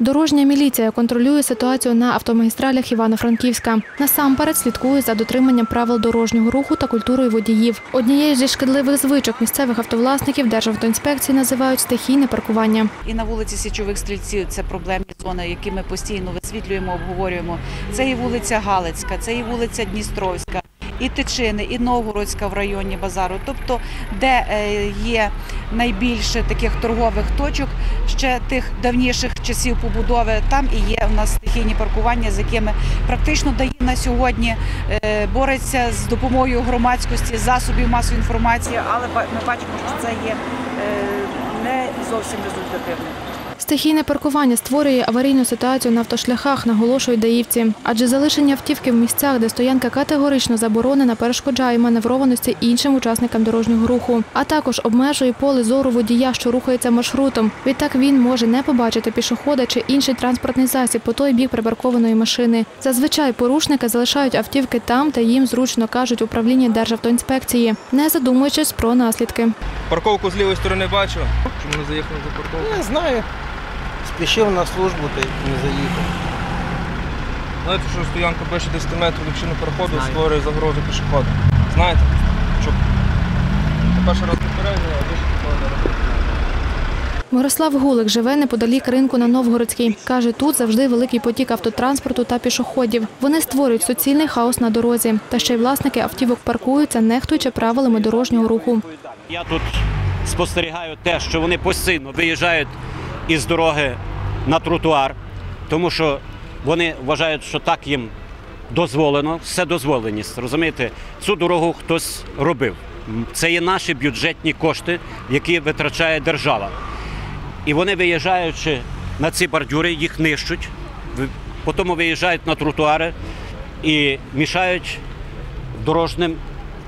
Дорожня міліція контролює ситуацію на автомагістралях Івано-Франківська. Насамперед слідкує за дотриманням правил дорожнього руху та культурою водіїв. Однією зі шкідливих звичок місцевих автовласників Державтоінспекції називають стихійне паркування. І на вулиці Січових стрільців це проблемні зони, які ми постійно висвітлюємо, обговорюємо. Це і вулиця Галицька, це і вулиця Дністровська, і Тичини, і Новгородська в районі базару. Тобто, де е, є найбільше таких торгових точок, ще тих давніших часів побудови, там і є у нас стихійні паркування, з якими практично дає на сьогодні е, бореться з допомогою громадськості, засобів масової інформації, але ми бачимо, що це є е, не зовсім результативним. Стихійне паркування створює аварійну ситуацію на автошляхах, наголошують даївці. Адже залишення автівки в місцях, де стоянка категорично заборонена, перешкоджає маневрованості іншим учасникам дорожнього руху, а також обмежує поле зору водія, що рухається маршрутом. Відтак він може не побачити пішохода чи інший транспортний засіб по той бік припаркованої машини. Зазвичай порушники залишають автівки там, де їм зручно кажуть управління Державтоінспекції, не задумуючись про наслідки. Парковку з лівої сторони бачу. Чому не заїхав за парковку? Не знаю. Спішив на службу та не заїхав. Знаєте, що стоянка більше 10 метрів до чинного переходу створює загрозу пішоходу. Знаєте? Що перший раз попередження, а більше такого не робити. Мирослав Гулик живе неподалік ринку на Новгородській. Каже, тут завжди великий потік автотранспорту та пішоходів. Вони створюють суцільний хаос на дорозі. Та ще й власники автівок паркуються, нехтуючи правилами дорожнього руху. Я тут спостерігаю те, що вони постійно виїжджають із дороги на тротуар, тому що вони вважають, що так їм дозволено, все дозволеність. Розумієте, цю дорогу хтось робив. Це є наші бюджетні кошти, які витрачає держава. І вони, виїжджаючи на ці бордюри, їх нищуть, потім виїжджають на тротуари і мішають дорожним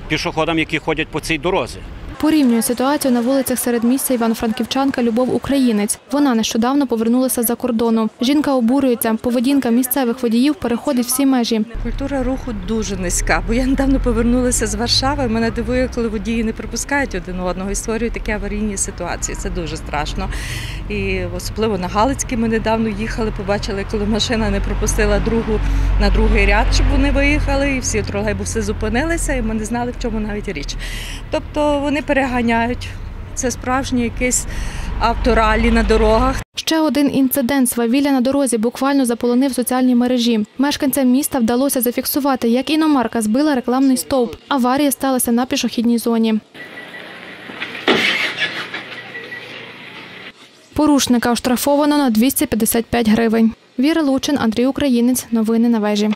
пішоходам, які ходять по цій дорозі. Порівнює ситуацію на вулицях середмістя івано-франківчанка Любов Українець. Вона нещодавно повернулася за кордону. Жінка обурюється, поведінка місцевих водіїв переходить всі межі. Культура руху дуже низька, бо я недавно повернулася з Варшави. Мене дивує, коли водії не пропускають один одного і створюють такі аварійні ситуації. Це дуже страшно. І особливо на Галицькій ми недавно їхали, побачили, коли машина не пропустила другу на другий ряд, щоб вони виїхали, і всі тролейбуси зупинилися, і ми не знали, в чому навіть річ. Тобто вони переганяють. Це справжній якийсь авторалі на дорогах. Ще один інцидент свавілля на дорозі буквально заполонив соціальні мережі. Мешканцям міста вдалося зафіксувати, як іномарка збила рекламний стовп. Аварія сталася на пішохідній зоні. Порушника оштрафовано на 255 гривень. Віра Лучин, Андрій Українець. Новини на вежі.